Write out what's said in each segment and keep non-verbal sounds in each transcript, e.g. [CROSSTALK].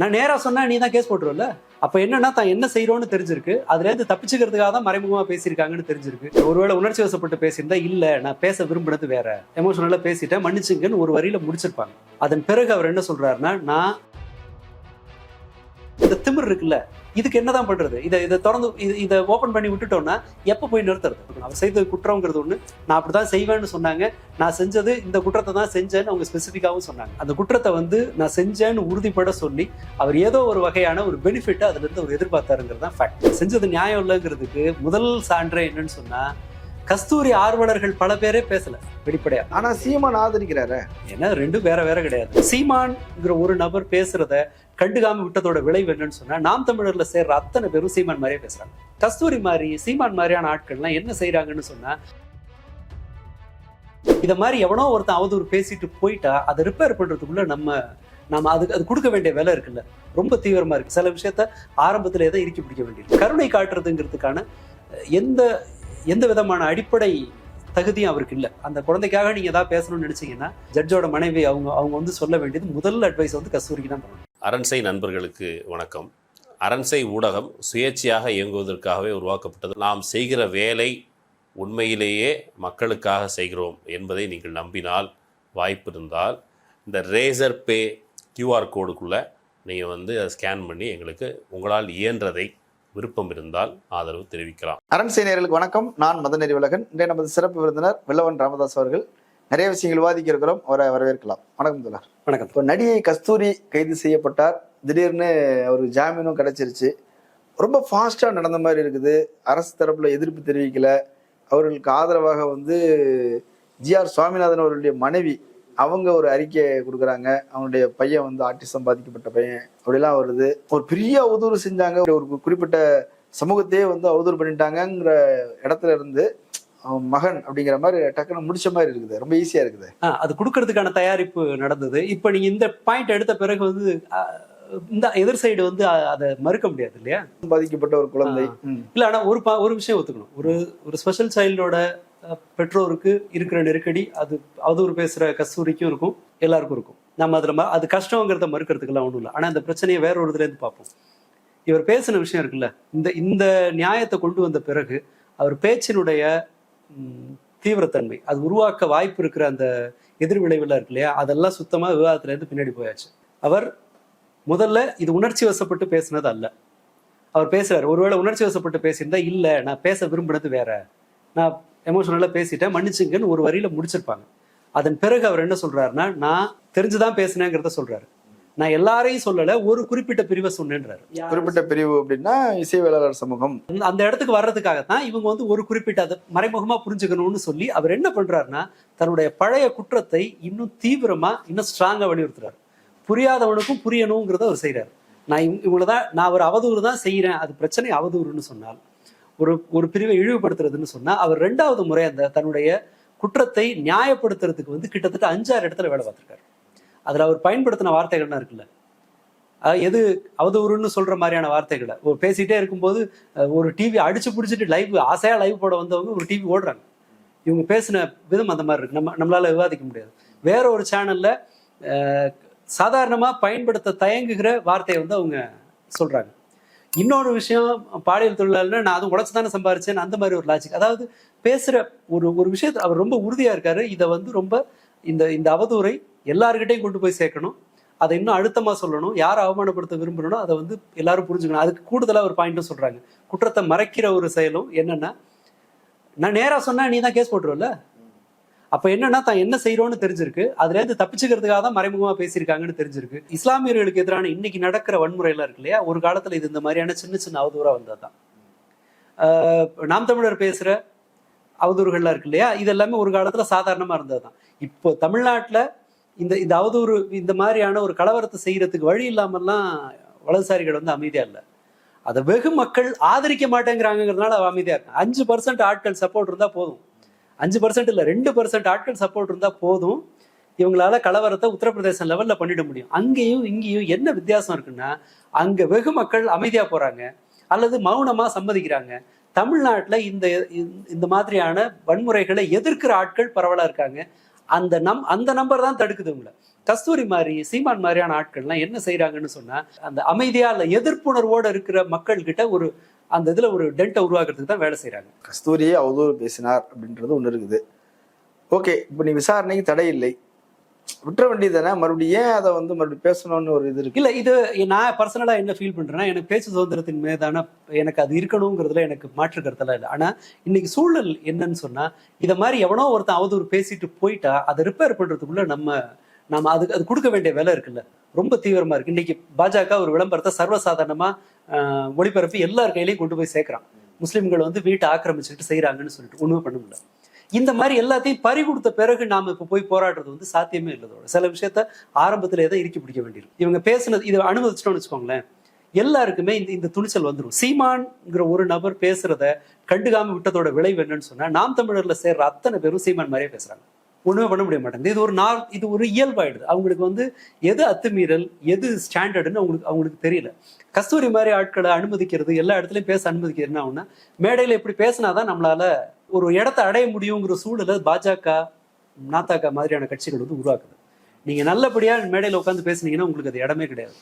நான் நேரா சொன்னா நீ தான் கேஸ் போட்டுருவல அப்ப என்னன்னா தான் என்ன செய்யறோம்னு தெரிஞ்சிருக்கு. அதுல இருந்து தப்பிச்சுக்கிறதுக்காக தான் மறைமுகமா பேசியிருக்காங்கன்னு தெரிஞ்சிருக்கு. ஒருவேளை உணர்ச்சி வசப்பட்டு பேசியிருந்தா இல்ல நான் பேச விரும்பினது வேற. எமோஷனலா பேசிட்டேன் மன்னிச்சுங்கன்னு ஒரு வரியில முடிச்சிருப்பாங்க. அதன் பிறகு அவர் என்ன சொல்றாருன்னா நான் இந்த திமிர் இருக்குல்ல இதுக்கு என்னதான் பண்றது? இதை இதை திறந்து இது ஓபன் பண்ணி விட்டுட்டோம்னா எப்ப போய் நிறுத்துறது? அவர் செய்தது குற்றம்ங்கிறது ஒண்ணு. நான் அப்படிதான் செய்வேன்னு சொன்னாங்க. நான் செஞ்சது இந்த குற்றத்தை தான் செஞ்சேன்னு அவங்க ஸ்பெசிஃபிக்காவும் சொன்னாங்க. அந்த குற்றத்தை வந்து நான் செஞ்சேன்னு உறுதிப்பட சொல்லி அவர் ஏதோ ஒரு வகையான ஒரு பெனிஃபிட் அதுல இருந்து அவர் எதிர்பார்த்தாருங்கிறது தான் ஃபேக்ட் செஞ்சது நியாயம் இல்லைங்கிறதுக்கு முதல் சான்றே என்னன்னு சொன்னா கஸ்தூரி ஆர்வலர்கள் பல பேரே பேசல வெளிப்படையா. ஆனா சீமான் ஆதரிக்கிறாரு. ஏன்னா ரெண்டும் வேற வேற கிடையாது. சீமான்ங்கிற ஒரு நபர் பேசுறத கண்டுக்காம விட்டதோட விளைவு என்னன்னு சொன்னா நாம் தமிழர்ல சேர்ற அத்தனை பேரும் சீமான் மாதிரியே பேசுறாங்க. கஸ்தூரி மாதிரி சீமான் மாதிரியான ஆட்கள்லாம் என்ன செய்றாங்கன்னு சொன்னா இத மாதிரி எவனோ ஒருத்தன் அவதூறு பேசிட்டு போயிட்டா அதை ரிப்பேர் பண்றதுக்குள்ள நம்ம நம்ம அதுக்கு அது கொடுக்க வேண்டிய வேலை இருக்குல்ல. ரொம்ப தீவிரமா இருக்கு. சில விஷயத்த ஆரம்பத்துல எதை இறுக்கி பிடிக்க வேண்டியது கருணை காட்டுறதுங்கிறதுக்கான எந்த எந்த விதமான அடிப்படை தகுதியும் அவருக்கு இல்லை. அந்த குழந்தைக்காக நீங்க ஏதாவது பேசணும்னு நினைச்சீங்கன்னா ஜட்ஜோட மனைவி அவங்க அவங்க வந்து சொல்ல வேண்டியது முதல் அட்வைஸ் வந்து கஸ்தூரிக்கு தான் பண்ணணும். அரண்சை நண்பர்களுக்கு வணக்கம். அரண்சை ஊடகம் சுயேட்சையாக இயங்குவதற்காகவே உருவாக்கப்பட்டது. நாம் செய்கிற வேலை உண்மையிலேயே மக்களுக்காக செய்கிறோம் என்பதை நீங்கள் நம்பினால் வாய்ப்பு இருந்தால் இந்த ரேசர் பே கியூஆர் கோடுக்குள்ளே நீங்கள் வந்து அதை ஸ்கேன் பண்ணி எங்களுக்கு உங்களால் இயன்றதை விருப்பம் இருந்தால் ஆதரவு தெரிவிக்கலாம். அரண்சை நேயர்களுக்கு வணக்கம். நான் மதநெறி உலகன் இன்றைய நமது சிறப்பு விருந்தினர் வில்லவன் ராமதாஸ் அவர்கள். நிறைய விஷயங்கள் விவாதிக்க இருக்கிறோம் அவரை வரவேற்கலாம். வணக்கம் தோழர். வணக்கம். இப்போ நடிகை கஸ்தூரி கைது செய்யப்பட்டார். திடீர்னு அவருக்கு ஜாமீனும் கிடைச்சிருச்சு. ரொம்ப ஃபாஸ்டா நடந்த மாதிரி இருக்குது. அரசு தரப்புல எதிர்ப்பு தெரிவிக்கல. அவர்களுக்கு ஆதரவாக வந்து ஜிஆர் சுவாமிநாதன் அவர்களுடைய மனைவி அவங்க ஒரு அறிக்கையை கொடுக்குறாங்க. அவனுடைய பையன் வந்து ஆட்டிசம் பாதிக்கப்பட்ட பையன். அப்படிலாம் வருது. ஒரு பெரிய அவதூறு செஞ்சாங்க. ஒரு குறிப்பிட்ட சமூகத்தையே வந்து அவதூறு பண்ணிட்டாங்கங்கிற இடத்துல இருந்து அவன் மகன் அப்படிங்கிற மாதிரி டக்குன்னு முடிச்ச மாதிரி இருக்குது. ரொம்ப ஈஸியா இருக்குது. அது கொடுக்கறதுக்கான தயாரிப்பு நடந்தது. இப்போ நீங்க இந்த பாயிண்ட் எடுத்த பிறகு வந்து இந்த எதிர் சைடு வந்து அதை மறுக்க முடியாது இல்லையா? பாதிக்கப்பட்ட ஒரு குழந்தை. இல்ல ஆனா ஒரு ஒரு விஷயம் ஒத்துக்கணும். ஒரு ஒரு ஸ்பெஷல் சைல்டோட பெற்றோருக்கு இருக்கிற நெருக்கடி அது அவதூறு பேசுற கஸ்தூரிக்கும் இருக்கும் எல்லாருக்கும் இருக்கும். நம்ம அதுல அது கஷ்டங்கிறத மறுக்கிறதுக்கெல்லாம் ஒண்ணும் இல்லை. ஆனா இந்த பிரச்சனையை வேற ஒரு இதுல இருந்து பார்ப்போம். இவர் பேசின விஷயம் இருக்குல்ல இந்த இந்த நியாயத்தை கொண்டு வந்த பிறகு அவர் பேச்சினுடைய தீவிரத்தன்மை. அது உருவாக்க வாய்ப்பு இருக்கிற அந்த எதிர்விளைவுலாம் இருக்கு இல்லையா? அதெல்லாம் சுத்தமாக விவாதத்துலேருந்து பின்னாடி போயாச்சு. அவர் முதல்ல இது உணர்ச்சி வசப்பட்டு பேசினது அல்ல. அவர் பேசுறாரு ஒருவேளை உணர்ச்சி வசப்பட்டு பேசியிருந்தா இல்லை நான் பேச விரும்பினது வேற. நான் எமோஷனலாக பேசிட்டேன் மன்னிச்சுங்கன்னு ஒரு வரியில முடிச்சிருப்பாங்க. அதன் பிறகு அவர் என்ன சொல்றாருன்னா நான் தெரிஞ்சுதான் பேசினேங்கிறத சொல்றாரு. நான் எல்லாரையும் சொல்லல ஒரு குறிப்பிட்ட பிரிவை சொன்னேன்றாரு. குறிப்பிட்ட பிரிவு அப்படின்னா இசைவேளாளர் சமூகம். அந்த- இடத்துக்கு வர்றதுக்காகத்தான் இவங்க வந்து ஒரு குறிப்பிட்ட அதை மறைமுகமா புரிஞ்சுக்கணும்னு சொல்லி அவர் என்ன பண்றாருன்னா தன்னுடைய பழைய குற்றத்தை இன்னும் தீவிரமா இன்னும் ஸ்ட்ராங்கா வலியுறுத்துறாரு. புரியாதவனுக்கும் புரியணுங்கிறத அவர் செய்றாரு. நான் இவங்க- இவங்கள தான் நான் ஒரு அவதூறு தான் செய்யறேன் அது பிரச்சனை அவதூறுன்னு சொன்னால் ஒரு ஒரு பிரிவை இழிவுபடுத்துறதுன்னு சொன்னா அவர் ரெண்டாவது முறை அந்த தன்னுடைய குற்றத்தை நியாயப்படுத்துறதுக்கு வந்து கிட்டத்தட்ட அஞ்சாறு இடத்துல வேலை பார்த்திருக்காரு. அதில் அவர் பயன்படுத்தின வார்த்தைகள்லாம் இருக்குல்ல. எது அவதூறுன்னு சொல்ற மாதிரியான வார்த்தைகளை. ஒரு பேசிட்டே இருக்கும்போது ஒரு டிவி அடிச்சு பிடிச்சிட்டு லைவ் ஆசையா லைவ் போட வந்தவங்க ஒரு டிவி ஓடுறாங்க. இவங்க பேசின விதம் அந்த மாதிரி இருக்கு. நம்ம நம்மளால விவாதிக்க முடியாது. வேற ஒரு சேனல்ல சாதாரணமா பயன்படுத்த தயங்குகிற வார்த்தையை வந்து அவங்க சொல்றாங்க. இன்னொரு விஷயம் பாலியல் தொழிலாளர்னா நான் அதுவும் உழைச்சு தானே சம்பாரிச்சேன் அந்த மாதிரி ஒரு லாஜிக் அதாவது பேசுற ஒரு ஒரு விஷயத்தை அவர் ரொம்ப உறுதியா இருக்காரு. இதை வந்து ரொம்ப இந்த இந்த அவதூறை எல்லாருக்கிட்டையும் கொண்டு போய் சேர்க்கணும். அதை இன்னும் அழுத்தமாக சொல்லணும். யாரை அவமானப்படுத்த விரும்புறனோ அதை வந்து எல்லாரும் புரிஞ்சுக்கணும். அதுக்கு கூடுதலாக ஒரு பாயிண்ட்டும் சொல்கிறாங்க குற்றத்தை மறைக்கிற ஒரு செயலும் என்னென்னா நான் நேராக சொன்னால் நீ தான் கேஸ் போட்டுருவல அப்போ என்னன்னா தான் என்ன செய்கிறோன்னு தெரிஞ்சிருக்கு. அதுலேருந்து தப்பிச்சுக்கிறதுக்காக தான் மறைமுகமாக பேசியிருக்காங்கன்னு தெரிஞ்சிருக்கு. இஸ்லாமியர்களுக்கு எதிரான இன்னைக்கு நடக்கிற வன்முறையெல்லாம் இருக்கு இல்லையா? ஒரு காலத்தில் இது இந்த மாதிரியான சின்ன சின்ன அவதூறாக வந்ததுதான் தான். நாம் தமிழர் பேசுகிற அவதூறுகள்லாம் இருக்கு இல்லையா? இது எல்லாமே ஒரு சாதாரணமாக இருந்தது இருந்ததுதான் இப்போ தமிழ்நாட்டில் இந்த இந்த அவதூறு இந்த மாதிரியான ஒரு கலவரத்தை செய்யறதுக்கு வழி இல்லாமல்லாம் வலதுசாரிகள் வந்து அமைதியா இல்லை. அதை வெகு மக்கள் ஆதரிக்க மாட்டேங்கிறாங்கிறதுனால அவ அமைதியா இருக்காங்க அஞ்சு பர்சன்ட் ஆட்கள் சப்போர்ட் இருந்தா போதும். அஞ்சு பர்சன்ட் இல்ல ரெண்டு பர்சன்ட் ஆட்கள் சப்போர்ட் இருந்தா போதும். இவங்களால கலவரத்தை உத்தரப்பிரதேசம் லெவல்ல பண்ணிட முடியும். அங்கேயும் இங்கேயும் என்ன வித்தியாசம் இருக்குன்னா அங்க வெகு மக்கள் அமைதியா போறாங்க. அல்லது மௌனமா சம்மதிக்கிறாங்க. தமிழ்நாட்டில் இந்த இந்த மாதிரியான வன்முறைகளை எதிர்க்கிற ஆட்கள் பரவலாக இருக்காங்க. அந்த நம் அந்த நம்பர் தான் தடுக்குது உங்களை. கஸ்தூரி மாதிரி சீமான் மாதிரியான ஆட்கள்லாம் என்ன செய்யறாங்கன்னு சொன்னா அந்த அமைதியா இல்ல எதிர்ப்புணர்வோட இருக்கிற மக்கள் கிட்ட ஒரு அந்த இதுல ஒரு டென்ட்டை உருவாக்குறதுக்கு தான் வேலை செய்யறாங்க கஸ்தூரியே அவதூறு பேசினார் அப்படின்றது ஒன்று இருக்குது. ஓகே இப்போ நீ விசாரணைக்கு தடை இல்லை. விட்டுற வேண்டியதானே மறுபடியும் ஏன் அதை வந்து மறுபடியும் பேசணும்னு ஒரு இது இருக்கு? இல்ல இது நான் பர்சனலா என்ன ஃபீல் பண்றேன்னா எனக்கு பேச்சு சுதந்திரத்தின் மீதான எனக்கு அது இருக்கணுங்கிறதுல எனக்கு மாற்று கருத்தெல்லாம் இல்லை. ஆனா இன்னைக்கு சூழல் என்னன்னு சொன்னா இத மாதிரி எவனோ ஒருத்தன் அவதூறு பேசிட்டு போயிட்டா அதை ரிப்பேர் பண்றதுக்குள்ள நம்ம நம்ம அதுக்கு அது கொடுக்க வேண்டிய வேலை இருக்குல்ல. ரொம்ப தீவிரமா இருக்கு. இன்னைக்கு பாஜக ஒரு விளம்பரத்தை சர்வசாதாரணமா ஒளிபரப்பி எல்லார் கையிலையும் கொண்டு போய் சேர்க்கிறான். முஸ்லிம்கள் வந்து வீட்டை ஆக்கிரமிச்சுட்டு செய்யறாங்கன்னு சொல்லிட்டு ஒண்ணுமே பண்ண முடியல. இந்த மாதிரி எல்லாத்தையும் பறி கொடுத்த பிறகு நாம் இப்போ போய் போராடுறது வந்து சாத்தியமே இல்லதோட சில விஷயத்த ஆரம்பத்திலே தான் இறுக்கி பிடிக்க வேண்டியிருக்கும் இவங்க பேசுனது இதை அனுமதிச்சிட்டோம்னு வச்சுக்கோங்களேன் எல்லாருக்குமே இந்த இந்த துணிச்சல் வந்துடும் சீமான்ங்கிற ஒரு நபர் பேசுறத கண்டுகாம விட்டதோட விளைவு என்னன்னு சொன்னா நாம் தமிழர்ல சேர்ற அத்தனை பேரும் சீமான் மாதிரியே பேசுறாங்க. ஒண்ணுமே பண்ண முடிய மாட்டேங்குது. இது ஒரு நாள் இது ஒரு இயல்பாயிடுது. அவங்களுக்கு வந்து எது அத்துமீறல் எது ஸ்டாண்டர்டுன்னு அவங்களுக்கு அவங்களுக்கு தெரியல. கஸ்தூரி மாதிரி ஆட்களை அனுமதிக்கிறது எல்லா இடத்துலயும் பேச அனுமதிக்கிறது என்ன ஆகும்னா இப்படி பேசினாதான் நம்மளால ஒரு இடத்த அடைய முடியுங்கிற சூழலை பாஜக நாத்தாக்கா மாதிரியான கட்சிகள் வந்து உருவாக்குது. நீங்க நல்லபடியா மேடையில் உட்காந்து பேசுனீங்கன்னா உங்களுக்கு அது இடமே கிடையாது.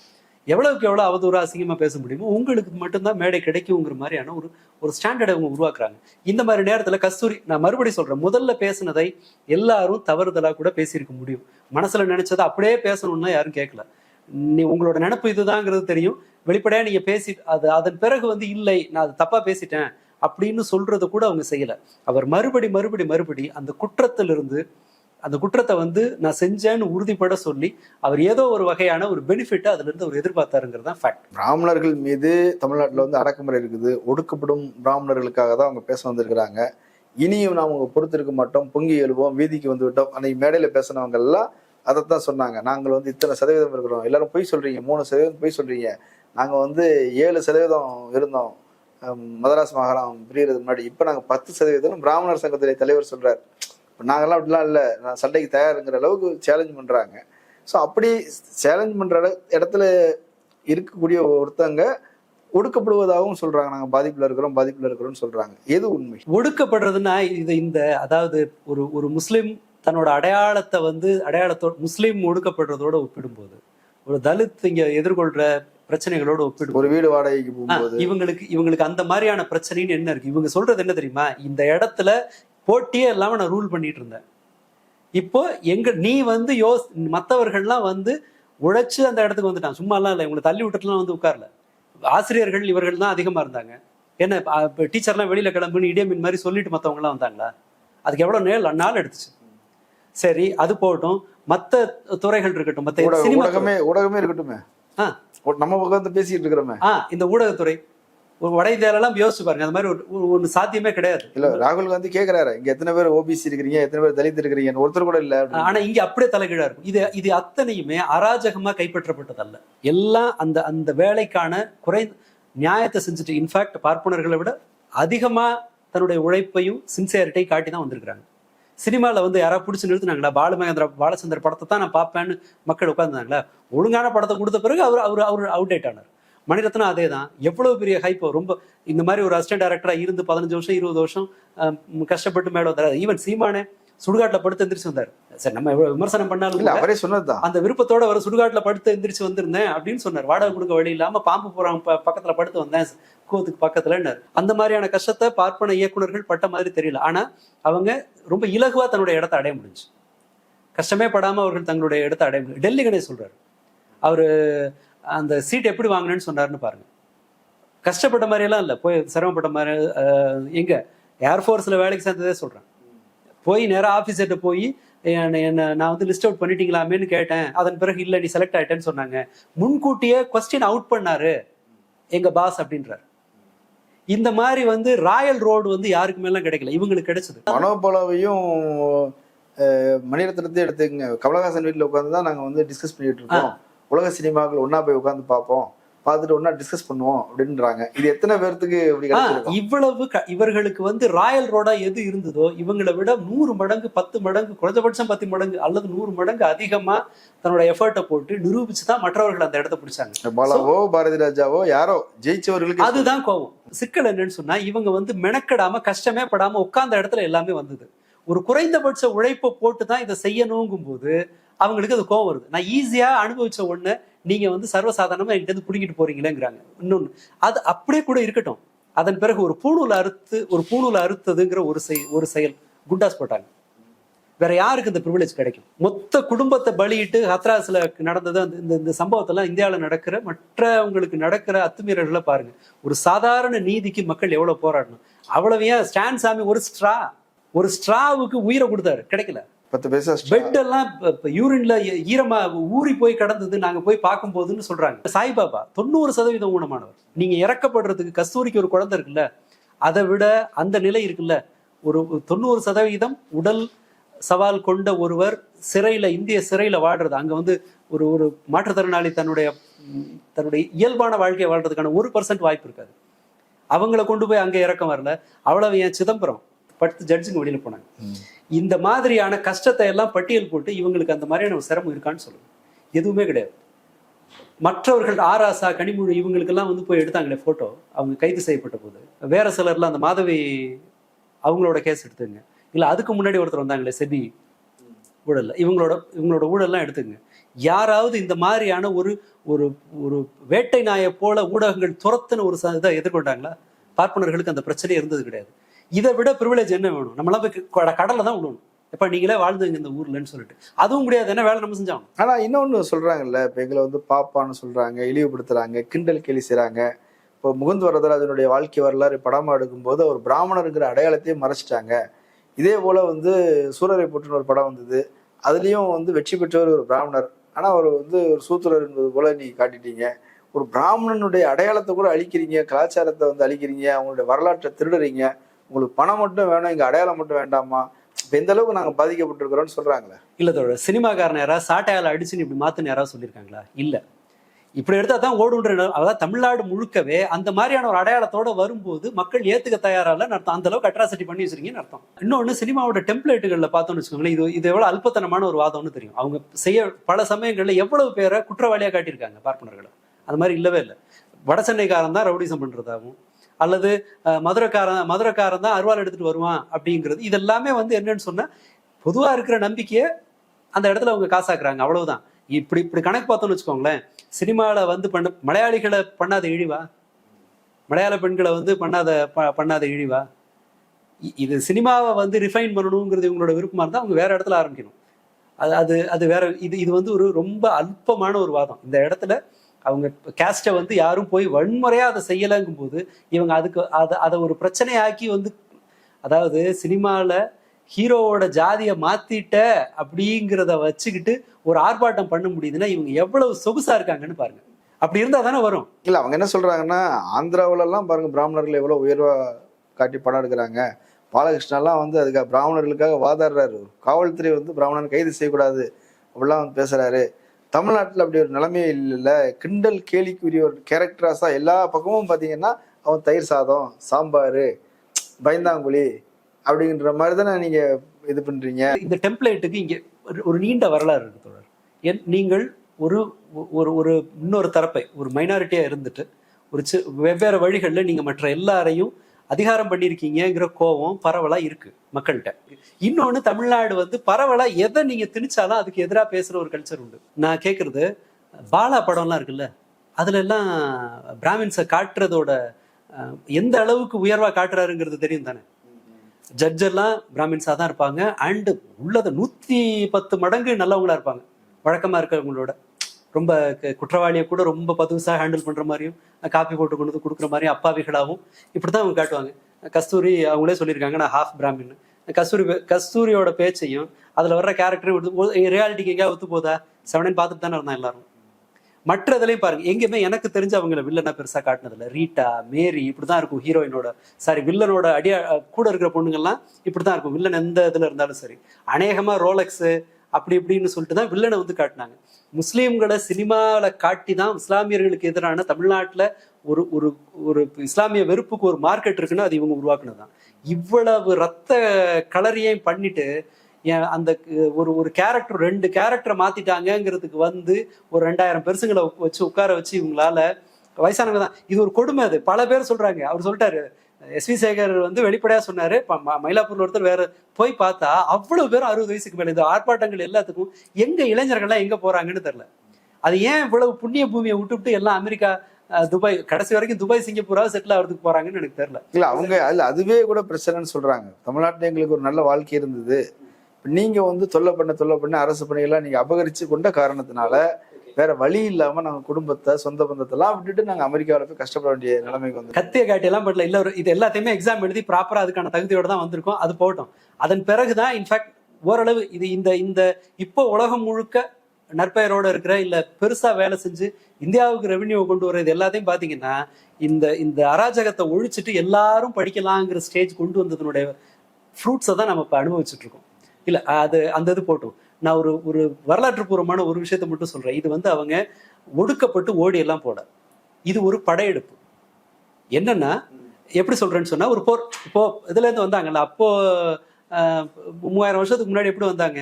எவ்வளவுக்கு எவ்வளவு அவதூறு அசிங்கமா பேச முடியுமோ உங்களுக்கு மட்டும்தான் மேடை கிடைக்குங்கிற மாதிரியான ஒரு ஒரு ஸ்டாண்டர்டை அவங்க உருவாக்குறாங்க. இந்த மாதிரி நேரத்துல கஸ்தூரி நான் மறுபடியும் சொல்றேன் முதல்ல பேசுனதை எல்லாரும் தவறுதலா கூட பேசியிருக்க முடியும். மனசுல நினைச்சதை அப்படியே பேசணும்னா யாரும் கேட்கல நீ உங்களோட நினப்பு இதுதாங்கிறது தெரியும். வெளிப்படையா நீங்க பேசி அது அதன் பிறகு வந்து இல்லை நான் அது தப்பா பேசிட்டேன் அப்படின்னு சொல்றதை கூட அவங்க செய்யல. அவர் மறுபடி மறுபடி மறுபடி அந்த குற்றத்திலிருந்து அந்த குற்றத்தை வந்து நான் செஞ்சேன்னு உறுதிப்பட சொல்லி அவர் ஏதோ ஒரு வகையான ஒரு பெனிஃபிட்டை அதுல இருந்து அவர் எதிர்பார்த்தாருங்கிறது தான் ஃபேக்ட் பிராமணர்கள் மீது தமிழ்நாட்டில் வந்து அடக்குமுறை இருக்குது. ஒடுக்கப்படும் பிராமணர்களுக்காக தான் அவங்க பேச வந்திருக்கிறாங்க. இனியும் நாம் அவங்க பொறுத்திருக்க மாட்டோம். பொங்கி எழுவோம். வீதிக்கு வந்து விட்டோம். அன்னைக்கு மேடையில் பேசினவங்க எல்லாம் தான் சொன்னாங்க. நாங்கள் வந்து இத்தனை சதவீதம் இருக்கிறோம். எல்லாரும் பொய் சொல்றீங்க. மூணு சதவீதம் பொய் சொல்றீங்க. நாங்கள் வந்து ஏழு சதவீதம் இருந்தோம். மதராஸ் மாகாணம் பிரியறது முன்னாடி இப்போ நாங்கள் பத்து சதவீதம் பிராமணர் சங்கத்துடைய தலைவர் சொல்கிறார் இப்போ நாங்கெல்லாம் அப்படிலாம் இல்லை. நான் சண்டைக்கு தயாருங்கிற அளவுக்கு சேலஞ்ச் பண்றாங்க. ஸோ அப்படி சேலஞ்ச் பண்ற இட- இடத்துல இருக்கக்கூடிய ஒருத்தங்க ஒடுக்கப்படுவதாகவும் சொல்றாங்க. நாங்க பாதிப்புல இருக்கிறோம் பாதிப்புல இருக்கிறோம்னு சொல்றாங்க. எது உண்மை? ஒடுக்கப்படுறதுன்னா இது இந்த அதாவது ஒரு ஒரு முஸ்லிம் தன்னோட அடையாளத்தை வந்து அடையாளத்தோட முஸ்லீம் ஒடுக்கப்படுறதோட ஒப்பிடும்போது ஒரு தலித் இங்க எதிர்கொள்ற பிரச்சனைகளோட ஒப்பிடும் ஒரு வீடு வாடகைக்கு போகும்போது. இவங்களுக்கு இவங்களுக்கு அந்த மாதிரியான பிரச்சனைன்னு என்ன இருக்கு? இவங்க சொல்றது என்ன தெரியுமா? இந்த இடத்துல போட்டியே இல்லாம நான் ரூல் பண்ணிட்டு இருந்தேன். இப்போ எங்க நீ வந்து யோஸ் மற்றவர்கள்லாம் வந்து உழைச்சு அந்த இடத்துக்கு வந்துட்டான். சும்மா எல்லாம் இல்லை இவங்களை தள்ளி விட்டுட்டுலாம் வந்து உட்காரல. ஆசிரியர்கள் இவர்கள் தான் அதிகமா இருந்தாங்க. என்ன இப்போ டீச்சர்லாம் வெளியில கிளம்புன்னு இடியமின் மாதிரி சொல்லிட்டு மற்றவங்கலாம் வந்தாங்களா? அதுக்கு எவ்வளவு நேரம் நாள் எடுத்துச்சு. சரி அது போகட்டும். மற்ற துறைகள் இருக்கட்டும் மற்ற சினிமா ஊடகமே ஊடகமே இருக்கட்டுமே. நம்ம உட்காந்து பேசிட்டு இருக்கிறோமே. இந்த ஊடகத்துறை. ஒரு வட இந்தியாவிலலாம் யோசிச்சு பாருங்க அந்த மாதிரி ஒரு- ஒன்று சாத்தியமே கிடையாது. இல்ல ராகுல் காந்தி கேக்குறாரு இங்க எத்தனை பேர் ஓபிசி இருக்கிறீங்க எத்தனை பேர் தலித் இருக்கிறீங்க ஒருத்தர் கூட இல்ல. ஆனா இங்க அப்படியே தலைகீழா இருக்கும். இது இது அத்தனையுமே அராஜகமா கைப்பற்றப்பட்டதல்ல. எல்லாம் அந்த அந்த வேலைக்கான குறை நியாயத்தை செஞ்சுட்டு இன்ஃபேக்ட் பார்ப்பனர்களை விட அதிகமா தன்னுடைய உழைப்பையும் சின்சியாரிட்டையும் காட்டி தான் வந்திருக்கிறாங்க. சினிமாவில் வந்து யாராவது பிடிச்சி நிறுத்தினாங்களா? பாலுமகேந்திர பாலச்சந்தர் படத்தை தான் நான் பார்ப்பேன்னு மக்கள் உட்காந்துருந்தாங்களா ஒழுங்கான படத்தை கொடுத்த பிறகு அவர் அவர் அவர் அவுடேட் ஆனார். மணிரத்னம் அதே தான் எவ்வளவு பெரிய ஹைப் ரொம்ப இந்த மாதிரி ஒரு அசிஸ்டன்ட் டேரக்டராக இருந்து பதினஞ்சு வருஷம் இருபது வருஷம் கஷ்டப்பட்டு மேலே வந்தார். ஈவன் சீமானே சுடுகாட்டில் படுத்து எந்திரிச்சு வந்தார். சரி நம்ம விமர்சனம் பண்ணாலும் இல்ல அவரே சொன்னதுதான். அந்த விருப்பத்தோட வர சுடுகாட்டுல படுத்து எந்திரிச்சு வந்திருந்தேன் அப்படின்னு சொன்னார். வாடகை கொடுக்க வழி இல்லாம பாம்பு போறான் ப- பக்கத்துல படுத்து வந்தேன் கூவத்துக்கு பக்கத்துலன்னாரு. அந்த மாதிரியான கஷ்டத்தை பார்ப்பன இயக்குனர்கள் பட்ட மாதிரி தெரியல. ஆனா அவங்க ரொம்ப இலகுவா தன்னுடைய இடத்தை அடைய முடிஞ்சு. கஷ்டமே படாம அவர்கள் தங்களுடைய இடத்தை அடைய முடியும் டெல்லி கணேஷ் சொல்றாரு. அவரு அந்த சீட் எப்படி வாங்கினேன்னு சொன்னாருன்னு பாருங்க. கஷ்டப்பட்ட மாதிரி எல்லாம் இல்ல. போய் சிரமப்பட்ட மாதிரி எங்க? ஏர்ஃபோர்ஸ்ல வேலைக்கு சேர்ந்ததே சொல்றேன். போய் நேரா ஆஃபீஸர்கிட்ட போய் என்ன நான் வந்து லிஸ்ட் அவுட் பண்ணிட்டீங்களாமேன்னு கேட்டேன். அதன் பிறகு இல்ல நீ செலக்ட் ஆயிட்டேன்னு சொன்னாங்க. முன்கூட்டியே கொஸ்டின் அவுட் பண்ணாரு. எங்க பாஸ் அப்படின்றார். இந்த மாதிரி வந்து ராயல் ரோடு வந்து யாருக்குமே எல்லாம் கிடைக்கல. இவங்களுக்கு கிடைச்சது. மனோபலவையும் மணிரத்னத்தையும் எடுத்துக்கங்க கமலஹாசன் வீட்டுல உட்காந்து தான் நாங்க வந்து டிஸ்கஸ் பண்ணிட்டு இருக்கோம். உலக சினிமாக்கள் ஒண்ணா போய் உட்காந்து பார்ப்போம். பார்த்துட்டு ஒண்ணா டிஸ்கஸ் பண்ணுவோம் அப்படின்றாங்க. இது எத்தனை பேர்த்துக்கு இப்படி இவ்வளவு இவர்களுக்கு வந்து ராயல் ரோடா எது இருந்ததோ இவங்களை விட நூறு மடங்கு பத்து மடங்கு குறைஞ்சபட்சம் பத்து மடங்கு அல்லது நூறு மடங்கு அதிகமா தன்னோட எஃபர்ட்டை போட்டு நிரூபிச்சு தான் மற்றவர்கள் அந்த இடத்த பிடிச்சாங்க. பாலாவோ பாரதி ராஜாவோ யாரோ ஜெயிச்சவர்களுக்கு அதுதான் கோவம். சிக்கல் என்னன்னு சொன்னா இவங்க வந்து மெனக்கெடாம கஷ்டமே படாம உட்கார்ந்த இடத்துல எல்லாமே வந்தது. ஒரு குறைந்தபட்ச உழைப்பை போட்டு தான் இதை செய்யணுங்கும் போது அவங்களுக்கு அது கோவம் வருது. நான் ஈஸியா அனுபவிச்ச ஒண்ணு நீங்க வந்து சர்வசாதாரணமா என்கிட்ட இருந்து பிடிங்கிட்டு போறீங்களேங்கிறாங்க. இன்னொன்னு அது அப்படியே கூட இருக்கட்டும். அதன் பிறகு ஒரு பூணூல் அறுத்து ஒரு பூணூல் அறுத்ததுங்கிற ஒரு செய் ஒரு செயல் குண்டாஸ் போட்டாங்க. வேற யாருக்கு இந்த ப்ரிவிலேஜ் கிடைக்கும்? மொத்த குடும்பத்தை பலியிட்டு ஹத்ராஸ்ல நடந்தது அந்த இந்த இந்த சம்பவத்தெல்லாம் இந்தியாவில் நடக்கிற மற்றவங்களுக்கு நடக்கிற அத்துமீறல்களை பாருங்க. ஒரு சாதாரண நீதிக்கு மக்கள் எவ்வளவு போராடணும்? அவ்வளவு ஏன் ஸ்டான் சாமி ஒரு ஸ்ட்ரா ஒரு ஸ்ட்ராவுக்கு உயிரை கொடுத்தாரு. கிடைக்கல. பத்து பைசா பெட் எல்லாம் யூரின்ல ஈரமா ஊறி போய் கிடந்தது நாங்க போய் பார்க்கும்போதுன்னு சொல்றாங்க. சாய்பாபா தொண்ணூறு சதவீதம் ஊனமானவர். நீங்க இறக்கப்படுறதுக்கு கஸ்தூரிக்கு ஒரு குழந்தை இருக்குல்ல அதை விட அந்த நிலை இருக்குல்ல ஒரு தொண்ணூறு சதவீதம் உடல் சவால் கொண்ட ஒருவர் சிறையில இந்திய சிறையில வாழ்றது. அங்க வந்து ஒரு ஒரு மாற்றுத்திறனாளி தன்னுடைய தன்னுடைய இயல்பான வாழ்க்கையை வாழ்றதுக்கான ஒரு பர்சன்ட் வாய்ப்பு இருக்காது. அவங்கள கொண்டு போய் அங்க இறக்கம் வரல. அவ்வளவு ஏன் சிதம்பரம் பத்து ஜட்ஜுங்க வெளியில போனாங்க. இந்த மாதிரியான கஷ்டத்தை எல்லாம் பட்டியல் போட்டு இவங்களுக்கு அந்த மாதிரியான ஒரு சிரமம் இருக்கான்னு சொல்லுங்க. எதுவுமே கிடையாது. மற்றவர்கள் ஆராசா கனிமொழி இவங்களுக்கெல்லாம் வந்து போய் எடுத்தாங்களே ஃபோட்டோ அவங்க கைது செய்யப்பட்ட போது. வேற சிலர்லாம் அந்த மாதவி அவங்களோட கேஸ் எடுத்துங்க. இல்லை அதுக்கு முன்னாடி ஒருத்தர் வந்தாங்களே செபி ஊழலில். இவங்களோட இவங்களோட ஊழல்லாம் எடுத்துங்க. யாராவது இந்த மாதிரியான ஒரு ஒரு ஒரு வேட்டை நாயை போல ஊடகங்கள் துரத்துன ஒரு ச- இதை எதிர்கொண்டாங்களா? பார்ப்பனர்களுக்கு அந்த பிரச்சனையே இருந்தது கிடையாது. இதை விட ப்ரிவிலேஜ் என்ன வேணும்? நம்மளாம் போய் க- தான் விடணும் இப்போ நீங்களே வாழ்ந்துங்க இந்த ஊர்லன்னு சொல்லிட்டு. அதுவும் முடியாது என்ன வேலை நம்ம செஞ்சாங்க ஆனால் இன்னொன்று சொல்கிறாங்கல்ல இப்போ எங்களை வந்து பாப்பான்னு சொல்கிறாங்க இழிவுபடுத்துகிறாங்க கிண்டல் கேலி செய்கிறாங்க இப்போ முகுந்த் வரதராஜனுடைய வாழ்க்கை வரலாறு படமாக எடுக்கும்போது அவர் பிராமணருங்கிற அடையாளத்தையும் மறைச்சிட்டாங்க. இதே போல் வந்து சூரரை போட்டுன்னு ஒரு படம் வந்தது. அதுலேயும் வந்து வெற்றி பெற்றவர் ஒரு பிராமணர். ஆனால் அவர் வந்து ஒரு சூத்திரர் என்பது போல் நீங்கள் காட்டிட்டீங்க. ஒரு பிராமணனுடைய அடையாளத்தை கூட அழிக்கிறீங்க கலாச்சாரத்தை வந்து அழிக்கிறீங்க அவங்களுடைய வரலாற்றை திருடுறீங்க. உங்களுக்கு பணம் மட்டும் வேணும் இங்க அடையாளம் மட்டும் வேண்டாமா? இப்ப எந்த அளவுக்கு நாங்க பாதிக்கப்பட்டிருக்கிறோம்னு சொல்றாங்களே. இல்ல தோழர் சினிமாக்காரன் யாராவது சாட்டையால அடிச்சுன்னு இப்படி மாத்துன்னு யாராவது சொல்லியிருக்காங்களா இல்ல. இப்படி எடுத்தா தான் ஓடுன்ற அதாவது தமிழ்நாடு முழுக்கவே அந்த மாதிரியான ஒரு அடையாளத்தோட வரும்போது மக்கள் ஏத்துக்க தயாரால அர்த்தம். அந்த அளவுக்கு அட்ராசிட்டி பண்ணி வச்சிருக்கீங்கன்னு அர்த்தம். இன்னொன்னு சினிமாவோட டெம்ப்ளேட்டுகள்ல பார்த்தோம்னு வச்சுக்கோங்களேன் இது இது எவ்வளவு அல்பத்தனமான ஒரு வாதம்னு தெரியும். அவங்க செய்ய பல சமயங்கள்ல எவ்வளவு பேரை குற்றவாளியா காட்டியிருக்காங்க பார்ப்பனர்களை? அது மாதிரி இல்லவே இல்லை. வட சென்னைக்காரன் தான் ரவுடிசம் பண்றதாகவும் அல்லது மதுரக்காரன் மதுரைக்காரன் மதுரைக்காரன் தான் அருவாள் எடுத்துட்டு வருவான் அப்படிங்கிறது. இதெல்லாமே வந்து என்னன்னு சொன்னா பொதுவா இருக்கிற நம்பிக்கையை அந்த இடத்துல அவங்க காசாக்குறாங்க. அவ்வளவுதான். இப்படி இப்படி கணக்கு பார்த்தோம்னு வச்சுக்கோங்களேன். சினிமாவில் வந்து பண்ண மலையாளிகளை பண்ணாத இழிவா? மலையாள பெண்களை வந்து பண்ணாத ப- பண்ணாத இழிவா? இது சினிமாவை வந்து ரிஃபைன் பண்ணணுங்கிறது இவங்களோட விருப்பமாக இருந்தால் அவங்க வேற இடத்துல ஆரம்பிக்கணும். அது அது அது வேற இது இது வந்து ஒரு ரொம்ப அல்பமான ஒரு வாதம். இந்த இடத்துல அவங்க கேஸ்டை வந்து யாரும் போய் வன்முறையாக அதை செய்யலைங்கும் போது இவங்க அதுக்கு அதை அதை ஒரு பிரச்சனையாக்கி வந்து அதாவது சினிமாவில் ஹீரோவோட ஜாதியை மாத்திட்ட அப்படிங்கிறத வச்சுக்கிட்டு ஒரு ஆர்ப்பாட்டம் பண்ண முடியுதுன்னா இவங்க எவ்வளவு சொகுசா இருக்காங்கன்னு பாருங்க. அப்படி இருந்தா தானே வரும். இல்ல அவங்க என்ன சொல்றாங்கன்னா ஆந்திராவிலலாம் பாருங்கள் பாருங்க பிராமணர்கள் எவ்வளவு உயர்வா காட்டி படம் எடுக்கிறாங்க. பாலகிருஷ்ணன்லாம் வந்து அதுக்காக பிராமணர்களுக்காக வாதாடுறாரு. காவல்துறை வந்து பிராமணன் கைது செய்யக்கூடாது அப்படிலாம் வந்து பேசுறாரு. தமிழ்நாட்டில் அப்படி ஒரு நிலைமையே இல்லைல்ல. கிண்டல் கேலிக்குரிய ஒரு கேரக்டராஸா எல்லா பக்கமும் பார்த்தீங்கன்னா அவன் தயிர் சாதம் சாம்பார் பயந்தாங்குழி அப்படிங்கிற மாதிரி தானே நீங்கள் இது பண்ணுறீங்க இந்த டெம்ப்ளேட்டுக்கு இங்கே ஒரு- ஒரு நீண்ட வரலாறு இருக்கு தொடர் என்- நீங்கள் ஒரு ஒரு ஒரு இன்னொரு தரப்பை ஒரு மைனாரிட்டியாக இருந்துட்டு ஒரு வெவ்வேறு வழிகளில் நீங்கள் மற்ற எல்லாரையும் அதிகாரம் பண்ணியிருக்கீங்கங்கிற கோபம் பரவலா இருக்கு மக்கள்கிட்ட. இன்னொன்னு தமிழ்நாடு வந்து பரவலா எதை நீங்க திணிச்சாலும் அதுக்கு எதிராக பேசுற ஒரு கல்ச்சர் உண்டு. நான் கேட்கறது பாலா படம்லாம் இருக்குல்ல அதுல எல்லாம் பிராமின்ஸை காட்டுறதோட எந்த அளவுக்கு உயர்வா காட்டுறாருங்கிறது தெரியும் தானே. ஜட்ஜ் எல்லாம் பிராமின்ஸாக தான் இருப்பாங்க அண்டு உள்ளதை நூற்றி பத்து மடங்கு நல்லவங்களா இருப்பாங்க வழக்கமாக இருக்கிறவங்களோட. ரொம்ப குற்றவாளியை கூட ரொம்ப பதுசாக ஹேண்டில் பண்ணுற மாதிரியும் காப்பி போட்டு கொண்டு வந்து கொடுக்குற மாதிரியும் அப்பாவிகளாகவும் இப்படி தான் அவங்க காட்டுவாங்க. கஸ்தூரி அவங்களே சொல்லியிருக்காங்க நான் ஹாஃப் பிராமின். கஸ்தூரி கஸ்தூரியோட பேச்சையும் அதில் வர்ற கேரக்டரும் ரியாலிட்டிக்கு எங்கேயா ஒத்து போதா? செவனேன்னு பார்த்துட்டு தானே இருந்தான் எல்லாரும். மற்ற இதுலையும் பாருங்க எங்கேயுமே எனக்கு தெரிஞ்ச அவங்கள வில்லனா பெருசா காட்டினதில்ல. ரீட்டா மேரி இப்படிதான் இருக்கும் ஹீரோயினோட சாரி வில்லனோட அடியா கூட இருக்கிற பொண்ணுங்கள்லாம் இப்படிதான் இருக்கும். வில்லன் எந்த இதுல இருந்தாலும் சரி. அநேகமா ரோலக்ஸு அப்படி இப்படின்னு சொல்லிட்டு தான் வில்லனை வந்து காட்டினாங்க. முஸ்லீம்களை சினிமாவில் காட்டி தான் இஸ்லாமியர்களுக்கு எதிரான தமிழ்நாட்டில் ஒரு ஒரு ஒரு இஸ்லாமிய வெறுப்புக்கு ஒரு மார்க்கெட் இருக்குன்னு அது இவங்க உருவாக்குனது தான் இவ்வளவு ரத்த கலரியையும் பண்ணிட்டு ஏன் அந்த ஒரு ஒரு கேரக்டர் ரெண்டு கேரக்டரை மாத்திட்டாங்கிறதுக்கு வந்து ஒரு ரெண்டாயிரம் பெருசுங்களை வச்சு உட்கார வச்சு இவங்களால வயசானவங்க தான் இது ஒரு கொடுமை அது. பல பேர் சொல்றாங்க. அவர் சொல்லிட்டாரு எஸ் வி சேகர் வந்து வெளிப்படையா சொன்னாரு ம- மயிலாப்பூர்ல ஒருத்தர் வேற போய் பார்த்தா அவ்வளவு பேரும் அறுபது வயசுக்கு மேல இந்த ஆர்ப்பாட்டங்கள் எல்லாத்துக்கும் எங்க இளைஞர்கள்லாம் எங்க போறாங்கன்னு தெரியல. அது ஏன் இவ்வளவு புண்ணிய பூமியை விட்டுவிட்டு எல்லாம் அமெரிக்கா துபாய் கடைசி வரைக்கும் துபாய் சிங்கப்பூராக செட்டில் ஆகிறதுக்கு போறாங்கன்னு எனக்கு தெரியல. இல்ல அவங்க இல்ல அதுவே கூட பிரச்சனைன்னு சொல்றாங்க. தமிழ்நாட்டில் எங்களுக்கு ஒரு நல்ல வாழ்க்கை இருந்தது. நீங்க வந்து தொல்லை பண்ண தொல்லை பண்ண அரசு பணியெல்லாம் நீங்க அபகரிச்சு கொண்ட காரணத்தினால வேற வழி இல்லாம நாங்க குடும்பத்தை சொந்த பந்தத்தெல்லாம் விட்டுட்டு நாங்க அமெரிக்காவில போய் கஷ்டப்பட வேண்டிய நிலைமைக்கு வந்து கத்திய காட்டி எல்லாம் பட்ல இல்ல இது எல்லாத்தையுமே எக்ஸாம் எழுதி ப்ராப்பரா அதுக்கான தகுதியோட தான் வந்திருக்கோம். அது போட்டோம். அதன் பிறகுதான் இன்ஃபேக்ட் ஓரளவு இது இந்த இந்த இப்போ உலகம் முழுக்க நற்பெயரோட இருக்கிற இல்ல பெருசா வேலை செஞ்சு இந்தியாவுக்கு ரெவென்யூ கொண்டு வர இது எல்லாத்தையும் பாத்தீங்கன்னா இந்த இந்த அராஜகத்தை ஒழிச்சிட்டு எல்லாரும் படிக்கலாங்கிற ஸ்டேஜ் கொண்டு வந்ததுனுடைய ஃப்ரூட்ஸை தான் நம்ம இப்போ அனுபவிச்சுட்டு இருக்கோம். இல்ல அது அந்த இது போட்டோம். நான் ஒரு ஒரு வரலாற்று பூர்வமான ஒரு விஷயத்தை மட்டும் சொல்றேன். இது வந்து அவங்க ஒடுக்கப்பட்டு ஓடி எல்லாம் போட இது ஒரு படையெடுப்பு. என்னன்னா எப்படி சொல்றேன்னு சொன்னா ஒரு போர் இப்போ இதுல இருந்து வந்தாங்கல்ல அப்போ மூவாயிரம் வருஷத்துக்கு முன்னாடி எப்படி வந்தாங்க?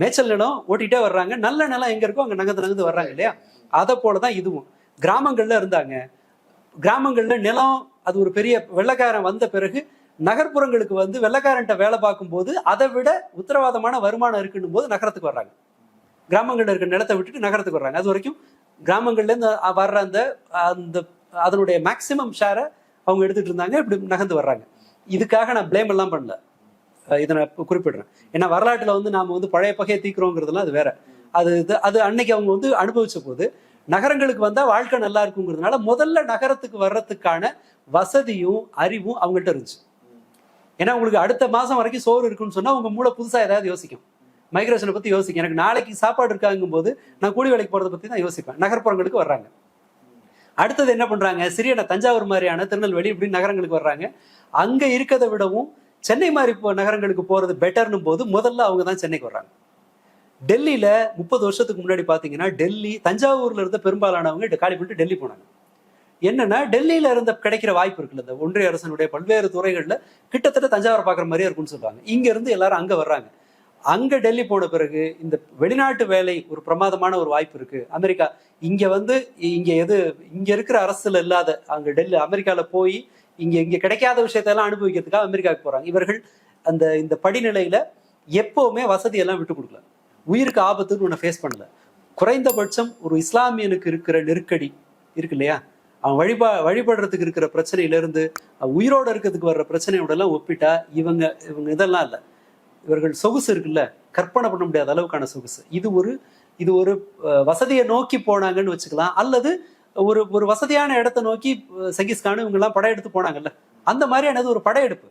மேய்ச்சல் நிலம் ஓட்டிகிட்டே வர்றாங்க. நல்ல நிலம் எங்க இருக்கோ அங்க நகர்ந்து நகர்ந்து வர்றாங்க இல்லையா? அதை போலதான் இதுவும். கிராமங்கள்ல இருந்தாங்க. கிராமங்கள்ல நிலம் அது ஒரு பெரிய வெள்ளைக்காரன் வந்த பிறகு நகர்ப்புறங்களுக்கு வந்து வெள்ளக்காரன்ட்ட வேலை பார்க்கும்போது அதை விட உத்தரவாதமான வருமானம் இருக்குன்னும் போது நகரத்துக்கு வர்றாங்க. கிராமங்களில் இருக்கிற நிலத்தை விட்டுட்டு நகரத்துக்கு வர்றாங்க. அது வரைக்கும் கிராமங்கள்லேருந்து வர்ற அந்த அந்த அதனுடைய மேக்சிமம் ஷேரை அவங்க எடுத்துட்டு இருந்தாங்க. இப்படி நகர்ந்து வர்றாங்க. இதுக்காக நான் பிளேம் எல்லாம் பண்ணல. இதை நான் குறிப்பிடுறேன். ஏன்னா வரலாற்றில் வந்து நாம் வந்து பழைய பகையை தீக்குறோங்கிறதுலாம் அது வேற. அது இது அது அன்னைக்கு அவங்க வந்து அனுபவிச்ச போது நகரங்களுக்கு வந்தால் வாழ்க்கை நல்லா இருக்குங்கிறதுனால முதல்ல நகரத்துக்கு வர்றதுக்கான வசதியும் அறிவும் அவங்கள்ட்ட இருந்துச்சு. ஏன்னா உங்களுக்கு அடுத்த மாசம் வரைக்கும் சோறு இருக்குன்னு சொன்னா உங்க மூளை புதுசா ஏதாவது யோசிக்கும். மைக்ரேஷனை பத்தி யோசிக்கும். எனக்கு நாளைக்கு சாப்பாடு இருக்காங்கும் போது நான் கூலி வேலைக்கு போறதை பத்தி தான் யோசிப்பேன். நகர்ப்புறங்களுக்கு வர்றாங்க. அடுத்தது என்ன பண்றாங்க? சிறியன தஞ்சாவூர் மாதிரியான திருநெல்வேலி இப்படி நகரங்களுக்கு வர்றாங்க. அங்க இருக்கதை விடவும் சென்னை மாதிரி இப்போ நகரங்களுக்கு போறது பெட்டர்னும் போது முதல்ல அவங்க தான் சென்னைக்கு வர்றாங்க. டெல்லியில முப்பது வருஷத்துக்கு முன்னாடி பாத்தீங்கன்னா டெல்லி தஞ்சாவூர்ல இருந்த பெரும்பாலானவங்க இங்க காலி பண்ணிட்டு டெல்லி போனாங்க. என்னன்னா டெல்லியில இருந்த கிடைக்கிற வாய்ப்பு இருக்குல்ல இந்த ஒன்றிய அரசனுடைய பல்வேறு துறைகள்ல கிட்டத்தட்ட தஞ்சாவூர் பார்க்குற மாதிரியே இருக்கும்னு சொல்லுவாங்க இங்க இருந்து எல்லாரும் அங்க வர்றாங்க. அங்க டெல்லி போன பிறகு இந்த வெளிநாட்டு வேலை ஒரு பிரமாதமான ஒரு வாய்ப்பு இருக்கு. அமெரிக்கா இங்க வந்து இங்க எது இங்க இருக்கிற அரசுல இல்லாத அங்க டெல்லி அமெரிக்கால போய் இங்க இங்க கிடைக்காத விஷயத்தெல்லாம் அனுபவிக்கிறதுக்காக அமெரிக்காவுக்கு போறாங்க. இவர்கள் அந்த இந்த படிநிலையில எப்பவுமே வசதியெல்லாம் விட்டு கொடுக்கல. உயிருக்கு ஆபத்துன்னு ஒன்று ஃபேஸ் பண்ணல. குறைந்தபட்சம் ஒரு இஸ்லாமியனுக்கு இருக்கிற நெருக்கடி இருக்கு இல்லையா? அவன் வழிபா வழிபடுறதுக்கு இருக்கிற பிரச்சனையில இருந்து அவன் உயிரோட இருக்கிறதுக்கு வர்ற பிரச்சனையோட எல்லாம் ஒப்பிட்டா இவங்க இவங்க இதெல்லாம் இல்லை. இவர்கள் சொகுசு இருக்குல்ல. கற்பனை பண்ண முடியாத அளவுக்கான சொகுசு. இது ஒரு இது ஒரு வசதியை நோக்கி போனாங்கன்னு வச்சுக்கலாம். அல்லது ஒரு ஒரு வசதியான இடத்தை நோக்கி சங்கிஸ்கான் இவங்க எல்லாம் படையெடுத்து போனாங்கல்ல. அந்த மாதிரியானது ஒரு படையெடுப்பு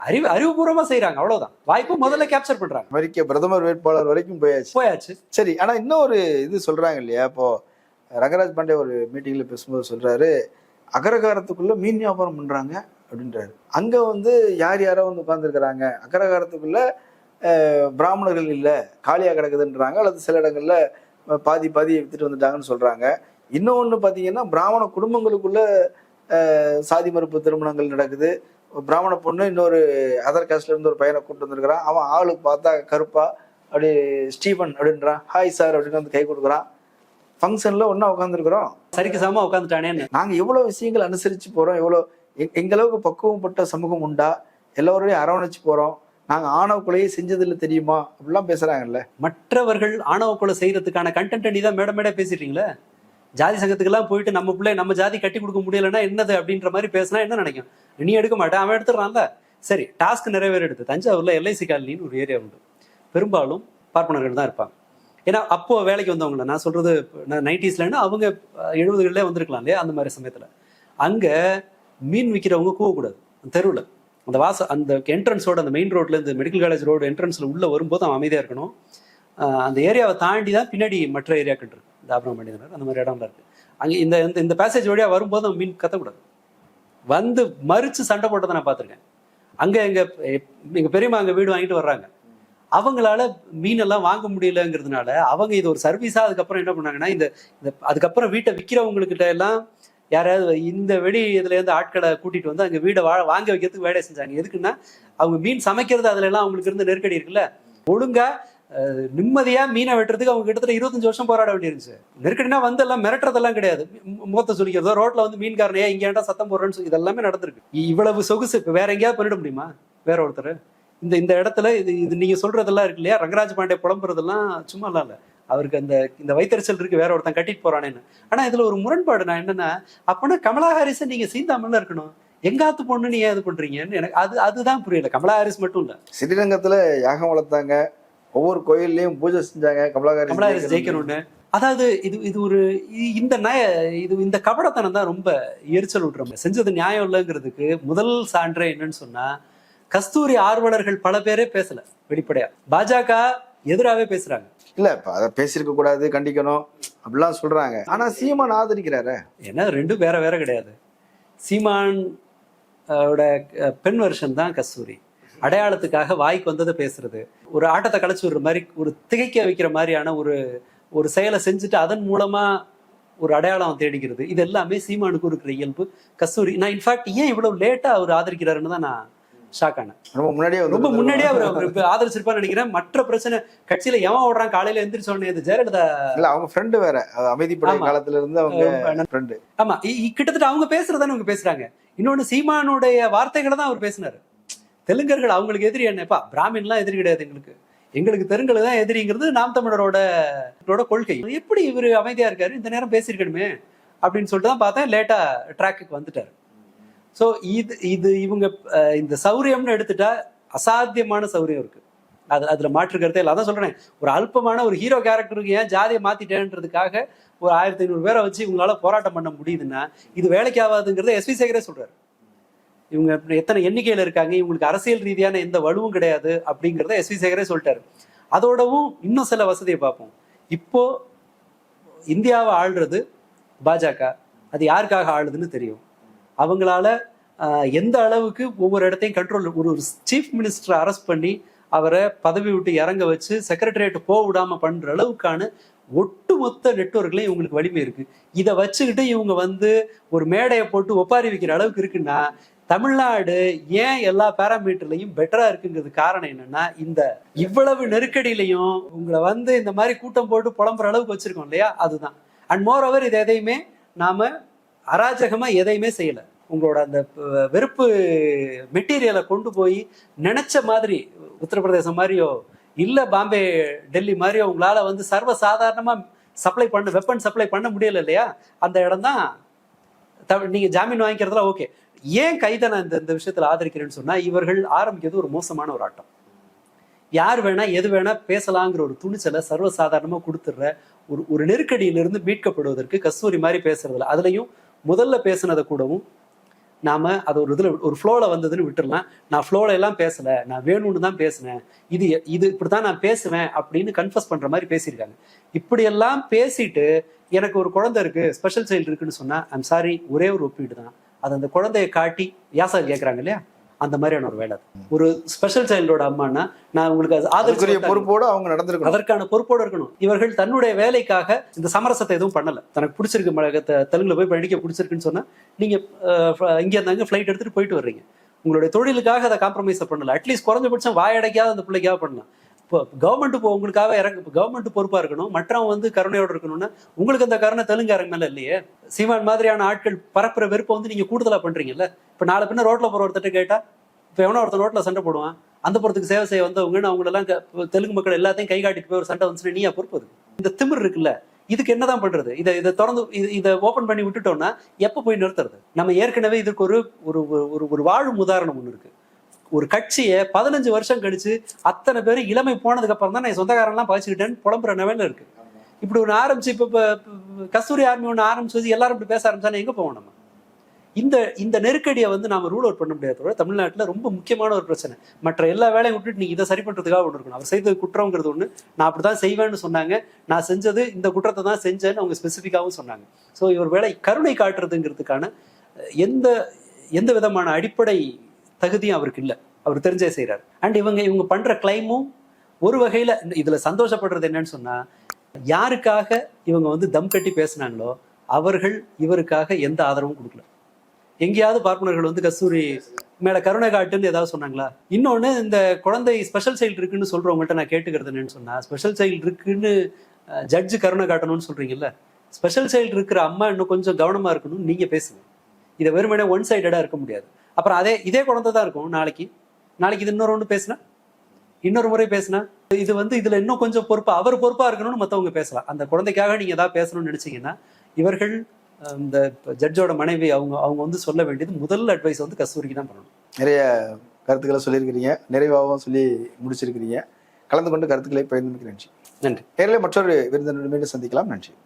அறிவு அறிவுபூர்வமா செய்றாங்க. அவ்வளவுதான். வாய்ப்பு முதல்ல கேப்சர் பண்றாங்க. அமெரிக்க பிரதமர் வேட்பாளர் வரைக்கும் போயாச்சு. போயாச்சு. சரி ஆனா இன்னொரு இது சொல்றாங்க இல்லையா? இப்போ ரங்கராஜ் பாண்டே ஒரு மீட்டிங்கில் பேசும்போது சொல்கிறாரு அகரகாரத்துக்குள்ளே மீன் வியாபாரம் பண்ணுறாங்க அப்படின்றாரு. அங்கே வந்து யார் யாரோ வந்து உட்காந்துருக்குறாங்க அகரகாரத்துக்குள்ளே பிராமணர்கள் இல்லை காலியாக கிடக்குதுன்றாங்க அல்லது சில இடங்களில் பாதி பாதி வித்துட்டு வந்துட்டாங்கன்னு சொல்கிறாங்க இன்னொன்று பார்த்தீங்கன்னா பிராமண குடும்பங்களுக்குள்ள சாதி மறுப்பு திருமணங்கள் நடக்குது. பிராமண பொண்ணு இன்னொரு அதர் காஸ்ட்லேருந்து ஒரு பையனை கூட்டு வந்திருக்கிறான். அவன் ஆளுக்கு பார்த்தா கருப்பா அப்படி ஸ்டீவன் அப்படின்றான். ஹாய் சார் அப்படின்னு வந்து கை கொடுக்குறான். ஃபங்க்ஷன்ல ஒண்ணா உட்காந்துருக்குறோம் சரிக்கு சமமா உட்காந்துட்டானேன்னு நாங்க எவ்வளவு விஷயங்கள் அனுசரிச்சு போறோம் எவ்வளவு எ- எங்க அளவுக்கு பக்குவப்பட்ட சமூகம் உண்டா? எல்லாரோடையும் அரவணைச்சு போறோம். நாங்க ஆணவ கொலையை செஞ்சதில்ல தெரியுமா? அப்படிலாம் பேசுறாங்கல்ல. மற்றவர்கள் ஆணவ கொலை செய்யறதுக்கான கண்டென்ட் நீ தான் மேடம் மேடம் பேசிட்டீங்களே? ஜாதி சங்கத்துக்கெல்லாம் போயிட்டு நம்ம பிள்ளை நம்ம ஜாதி கட்டி கொடுக்க முடியலன்னா என்னது அப்படின்ற மாதிரி பேசினா என்ன நினைக்கும்? நீ எடுக்க மாட்டேன் அவன் எடுத்துடுறான்ல. சரி டாஸ்க் நிறைவேறிடுது. தஞ்சாவூர்ல எல்ஐசி காலனின்னு ஒரு ஏரியா உண்டு. பெரும்பாலும் பார்ப்பனர்கள் தான் இருப்பாங்க. ஏன்னா அப்போ வேலைக்கு வந்தவங்கள நான் சொல்றது நைன்டிஸ்லன்னா அவங்க எழுபதுகளிலே வந்திருக்கலாம் இல்லையா அந்த மாதிரி சமயத்தில். அங்கே மீன் விற்கிறவங்க கூவக்கூடாது. தெருவில். அந்த வாச அந்த என்ட்ரன்ஸோட அந்த மெயின் ரோட்ல இருந்து மெடிக்கல் காலேஜ் ரோடு என்ட்ரன்ஸில் உள்ளே வரும்போது அவன் அமைதியாக இருக்கணும். அந்த ஏரியாவை தாண்டி தான் பின்னாடி மற்ற ஏரியாக்கள் இருக்கு. தாபரம் மனிதனர் அந்த மாதிரி இடம்லாம் இருக்கு. அங்கே இந்த இந்த- இந்த பேசேஜ் வழியாக வரும்போது அவன் மீன் கத்தக்கூடாது. வந்து மறித்து சண்டை போட்டதை நான் பார்த்துருக்கேன். அங்கே எங்கள் எங்கள் பெரியம்மா அங்கே வீடு வாங்கிட்டு வர்றாங்க. அவங்களால மீனெல்லாம் வாங்க முடியலங்கிறதுனால அவங்க இது ஒரு சர்வீஸா அதுக்கப்புறம் என்ன பண்ணாங்கன்னா இந்த இந்த அதுக்கப்புறம் வீட்டை விற்கிறவங்கக்கிட்ட எல்லாம் யாராவது இந்த வெளி இதுல இருந்து ஆட்களை கூட்டிட்டு வந்து அங்க வீடை வா வாங்க வைக்கிறதுக்கு வேலையை செஞ்சாங்க. எதுக்குன்னா அவங்க மீன் சமைக்கிறது அதுல எல்லாம் அவங்களுக்கு இருந்த நெருக்கடி இருக்குல்ல? ஒழுங்கா நிம்மதியாக நிம்மதியா மீனை வெட்டுறதுக்கு அவங்க கிட்டத்தட்ட இருபத்தஞ்சு வருஷம் போராட வேண்டியிருந்துச்சு. நெருக்கடினா வந்து எல்லாம் மிரட்டுறதெல்லாம் கிடையாது. முகத்தை சொல்லிக்கிறதோ ரோட்ல வந்து மீன்காரனையா இங்கேண்டா சத்தம் போடுறேன்னு சொல்லி இதெல்லாமே நடந்திருக்கு. இவ்வளவு சொகுசு. இப்ப வேற எங்கேயாவது பண்ணிட முடியுமா? வேற ஒருத்தர்? இந்த இந்த இடத்துல இது இது நீங்க சொல்றதெல்லாம் இருக்கு இல்லையா? ரங்கராஜ் பாண்டே புலம்புறதெல்லாம் சும்மா இல்ல. அவருக்கு அந்த இந்த வைத்தறிச்சல் இருக்கு வேற ஒருத்தன் கட்டிட்டு போறானேன்னு. ஆனா இதுல ஒரு முரண்பாடு நான் என்னன்னா அப்பனா கமலா ஹாரிஸை நீங்க சீந்தாமல்ல இருக்கணும். எங்காத்து பொண்ணு நீங்க ஏன் இது பண்றீங்கன்னு எனக்கு அது அதுதான் புரியல. கமலா ஹாரிஸ் மட்டும் இல்ல. ஸ்ரீரங்கத்துல யாகம் வளர்த்தாங்க. ஒவ்வொரு கோயில்லயும் பூஜை செஞ்சாங்க. கமலாகாரி கமலா ஹாரிஸ் ஜெயிக்கணும்னு. அதாவது இது இது ஒரு இந்த நய இது இந்த கபடத்தனம் தான் ரொம்ப எரிச்சல் விட்டுறோம் செஞ்சது நியாயம் இல்லைங்கிறதுக்கு முதல் சான்றே என்னன்னு சொன்னா கஸ்தூரி ஆர்வலர்கள் பல பேரே பேசல வெளிப்படையா. பாஜக எதிராவே பேசுறாங்க. இல்ல அதை பேசியிருக்க கூடாது கண்டிக்கணும் அப்படிலாம் சொல்றாங்க. ஆனா சீமான் ஆதரிக்கிறாரு. ஏன்னா ரெண்டும் வேற வேற கிடையாது. சீமான் பெண் வருஷன் தான் கஸ்தூரி. அடையாளத்துக்காக வாய்க்கு வந்ததை பேசுறது. ஒரு ஆட்டத்தை கலைச்சு விடுற மாதிரி ஒரு திகைக்க வைக்கிற மாதிரியான ஒரு ஒரு செயலை செஞ்சுட்டு அதன் மூலமா ஒரு அடையாளம் தேடிக்கிறது. இது எல்லாமே சீமானுக்கு இருக்கிற இயல்பு. கஸ்தூரி நான் இன்ஃபேக்ட் ஏன் இவ்வளவு லேட்டா அவர் ஆதரிக்கிறாருன்னு தான் நான் ஷாக் ஆனேன். ரொம்ப முன்னாடியே ரொம்ப முன்னாடியே அவர் [LAUGHS] ஆதரிச்சிருப்பான்னு நினைக்கிறேன். மற்ற பிரச்சனை கட்சியில எவன் ஓடுறான் காலையில எந்திரிச்ச உடனே இது ஜெயலலிதா இல்ல அவங்க ஃப்ரெண்டு வேற. அது அமைதிப்படை ஆமா. காலத்துல இருந்து அவங்க ஃப்ரெண்டு ஆமா கிட்டத்தட்ட அவங்க பேசுறதானே அவங்க பேசுறாங்க. இன்னொன்னு சீமானுடைய வார்த்தைகளை தான் அவர் பேசினாரு. தெலுங்கர்கள் அவங்களுக்கு எதிரி என்னப்பா பிராமின்லாம் எதிரி கிடையாது எங்களுக்கு. எங்களுக்கு தெலுங்குல தான் எதிரிங்கிறது நாம் தமிழரோட கொள்கை. எப்படி இவர் அமைதியா இருக்காரு? இந்த நேரம் பேசியிருக்கணுமே அப்படின்னு சொல்லிட்டு தான் பார்த்தேன். லேட்டா ட்ராக்குக்கு வந்துட்டாரு. ஸோ இது இது இவங்க இந்த சௌரியம்னு எடுத்துட்டா அசாத்தியமான சௌரியம் இருக்கு. அது அதில் மாற்று இல்லை. அதான் சொல்கிறேன் ஒரு அல்பமான ஒரு ஹீரோ கேரக்டருக்கு ஏன் ஜாதியை மாற்றிட்டேன்றதுக்காக ஒரு ஆயிரத்தி ஐநூறு பேரை வச்சு இவங்களால போராட்டம் பண்ண முடியுதுன்னா இது வேலைக்கு ஆகாதுங்கிறத எஸ்வி சேகரே சொல்கிறார் இவங்க எத்தனை எண்ணிக்கையில் இருக்காங்க? இவங்களுக்கு அரசியல் ரீதியான எந்த வலுவும் கிடையாது அப்படிங்கிறத எஸ்வி சேகரே சொல்லிட்டாரு. அதோடவும் இன்னும் சில வசதியை பார்ப்போம். இப்போ இந்தியாவை ஆள்றது பாஜக. அது யாருக்காக ஆளுதுன்னு தெரியும். அவங்களால எந்த அளவுக்கு ஒவ்வொரு இடத்தையும் கண்ட்ரோல் ஒரு சீஃப் மினிஸ்டரை அரெஸ்ட் பண்ணி அவரை பதவி விட்டு இறங்க வச்சு செக்ரட்டரியேட் போக விடாமல் பண்ணுற அளவுக்கான ஒட்டுமொத்த நெட்ஒர்க்லையும் இவங்களுக்கு வலிமை இருக்கு. இதை வச்சுக்கிட்டு இவங்க வந்து ஒரு மேடையை போட்டு ஒப்பாரி வைக்கிற அளவுக்கு இருக்குன்னா தமிழ்நாடு ஏன் எல்லா பேராமீட்டர்லையும் பெட்டரா இருக்குங்கிறது காரணம் என்னன்னா இந்த இவ்வளவு நெருக்கடியிலையும் உங்களை வந்து இந்த மாதிரி கூட்டம் போட்டு புலம்புற அளவுக்கு வச்சிருக்கோம் இல்லையா? அதுதான். அண்ட் மோர் ஓவர் இது எதையுமே நாம அராஜகமா எதையுமே செய்யலை. உங்களோட அந்த வெறுப்பு மெட்டீரியலை கொண்டு போய் நினைச்ச மாதிரி உத்தரப்பிரதேசம் மாதிரியோ இல்லை பாம்பே டெல்லி மாதிரியோ உங்களால் வந்து சர்வசாதாரணமாக சப்ளை பண்ண வெப்பன் சப்ளை பண்ண முடியல இல்லையா? அந்த இடம் தான் தமிழ் ஜாமீன் வாங்கிக்கிறதுல ஓகே ஏன் கைதை நான் இந்த இந்த விஷயத்தில் ஆதரிக்கிறேன்னு சொன்னால் இவர்கள் ஆரம்பிக்கிறது ஒரு மோசமான ஒரு ஆட்டம். யார் வேணா எது வேணா பேசலாங்கிற ஒரு துணிச்சலை சர்வசாதாரணமாக கொடுத்துட்ற ஒரு ஒரு நெருக்கடியிலிருந்து மீட்கப்படுவதற்கு கஸ்தூரி மாதிரி பேசுறதுல அதுலேயும் முதல்ல பேசுனதை கூடவும் நாம அது ஒரு இதில் ஒரு ஃப்ளோவில் வந்ததுன்னு விட்டுடலாம் நான் ஃப்ளோவில் எல்லாம் பேசலை. நான் வேணும்னு தான் பேசினேன். இது இது இப்படிதான் நான் பேசுவேன் அப்படின்னு கன்ஃபஸ் பண்ணுற மாதிரி பேசியிருக்காங்க. இப்படியெல்லாம் பேசிட்டு எனக்கு ஒரு குழந்தை இருக்கு ஸ்பெஷல் சைல்டு இருக்குன்னு சொன்னால் ஐம் சாரி ஒரே ஒரு ஒப்பீடு தான். அது அந்த குழந்தைய காட்டி யாசா கேட்குறாங்க இல்லையா? அந்த மாதிரியான ஒரு வேலை. ஒரு ஸ்பெஷல் சைல்டோட அம்மானா நான் உங்களுக்கு அது அதுக்குரிய ஆதரவு பொறுப்போட அவங்க நடந்திருக்கணும். அதற்கான பொறுப்போடு இருக்கணும். இவர்கள் தன்னுடைய வேலைக்காக இந்த சமரசத்தை எதுவும் பண்ணல. தனக்கு பிடிச்சிருக்கு ம- த- தெலுங்குல போய் படிக்க பிடிச்சிருக்குன்னு சொன்னா நீங்க இங்க இருந்தாங்க ஃபிளைட் எடுத்துட்டு போயிட்டு வர்றீங்க. உங்களுடைய தொழிலுக்காக அதை காம்ப்ரமைஸ் பண்ணல. அட்லீஸ்ட் குறைஞ்சபட்சம் வாயடைக்காத அந்த பிள்ளைக்காக பண்ணலாம். கவர்மெண்ட் இப்போ உங்களுக்காக இறங்க கவர்மெண்ட் பொறுப்பா இருக்கணும். மற்றவன் வந்து கருணையோடு இருக்கணும்னா உங்களுக்கு அந்த கருணை தெலுங்காரங்க மேல இல்லையே? சீமான் மாதிரியான ஆட்கள் பரப்புற வெறுப்பை வந்து நீங்க கூடுதலா பண்றீங்கல்ல? இப்ப நாளை பின்ன ரோட்ல போற ஒருத்தட்ட கேட்டா இப்ப எவனோ ஒருத்தன் ரோட்ல சண்டை போடுவான். அந்த புறத்துக்கு சேவை செய்ய வந்தவங்கன்னு அவங்களெல்லாம் க- தெலுங்கு மக்கள் எல்லாத்தையும் கை காட்டிட்டு போய் ஒரு சண்டை வந்துச்சுன்னா நீயா பொறுப்பு இந்த திமிர் இருக்குல்ல இதுக்கு என்னதான் பண்றது? இதை இதை திறந்து இது- இதை ஓபன் பண்ணி விட்டுட்டோம்னா எப்ப போய் நிறுத்துறது? நம்ம ஏற்கனவே இதுக்கு ஒரு ஒரு ஒரு ஒரு வாழும் உதாரணம் ஒன்று இருக்கு. ஒரு கட்சியை பதினஞ்சு வருஷம் கழிச்சு அத்தனை பேர் இளமை போனதுக்கு அப்புறம் தான் நான் என் சொந்தக்காரன்லாம் பழச்சிக்கிட்டேன்னு புலம்புற நிலையில இருக்கு. இப்படி ஒன்று ஆரம்பிச்சு இப்போ இப்போ கஸ்தூரி ஆர்மி ஒன்று ஆரம்பிச்சு வச்சு எல்லாரும் இப்படி பேச ஆரம்பிச்சா எங்கே போவோம் நம்ம? இந்த இந்த நெருக்கடியை வந்து நாம ரூல் அவுட் பண்ண முடியாத தவிர ரொம்ப முக்கியமான ஒரு பிரச்சனை. மற்ற எல்லா வேலையும் விட்டுட்டு நீங்க இதை சரி பண்றதுக்காக ஒன்று இருக்கணும். அவர் செய்தது குற்றங்கிறது ஒன்று நான் அப்படி தான் செய்வேன்னு சொன்னாங்க. நான் செஞ்சது இந்த குற்றத்தை தான் செஞ்சேன்னு அவங்க ஸ்பெசிஃபிக்காகவும் சொன்னாங்க. ஸோ இவர் வேலை கருணை காட்டுறதுங்கிறதுக்கான எந்த எந்த விதமான அடிப்படை தகுதியும் அவருக்கு இல்லை. அவர் தெரிஞ்சே செய்றாரு. அண்ட் இவங்க இவங்க பண்ற கிளைமும் ஒரு வகையில இந்த- இதுல சந்தோஷப்படுறது என்னன்னு சொன்னா யாருக்காக இவங்க வந்து தம் கட்டி பேசுனாங்களோ அவர்கள் இவருக்காக எந்த ஆதரவும் கொடுக்கல. எங்கேயாவது பார்ப்பனர்கள் வந்து கஸ்தூரி மேல கருணை காட்டுன்னு ஏதாவது சொன்னாங்களா? இன்னொன்னு இந்த குழந்தை ஸ்பெஷல் சைல்டு இருக்குன்னு சொல்றவங்கள்ட்ட நான் கேட்டுக்கிறது என்னன்னு சொன்னா ஸ்பெஷல் சைல்டு இருக்குன்னு ஜட்ஜு கருணை காட்டணும்னு சொல்றீங்கல்ல ஸ்பெஷல் சைல்டு இருக்கிற அம்மா இன்னும் கொஞ்சம் கவனமா இருக்கணும்னு நீங்க பேசுங்க. இதை வெறுமனே ஒன் சைடடா இருக்க முடியாது. அப்புறம் அதே இதே குழந்தை தான் இருக்கும் நாளைக்கு. நாளைக்கு இது இன்னொரு ஒன்று பேசுனா? இன்னொரு முறை பேசுனா? இது வந்து இதுல இன்னும் கொஞ்சம் பொறுப்பா அவர் பொறுப்பா இருக்கணும்னு மத்தவங்க பேசலாம். அந்த குழந்தைக்காக நீங்க ஏதாவது பேசணும்னு நினைச்சீங்கன்னா இவர்கள் இந்த ஜட்ஜோட மனைவி அவங்க அவங்க வந்து சொல்ல வேண்டியது முதல் அட்வைஸ் வந்து கஸ்தூரிக்கு தான் பண்ணணும். நிறைய கருத்துக்களை சொல்லியிருக்கிறீங்க. நிறைவாகவும் சொல்லி முடிச்சிருக்கிறீங்க. கலந்து கொண்டு கருத்துக்களை பகிர்ந்து நன்றி. நன்றி. நேரில் மற்றொரு விருந்தினர் மீண்டும் சந்திக்கலாம். நன்றி.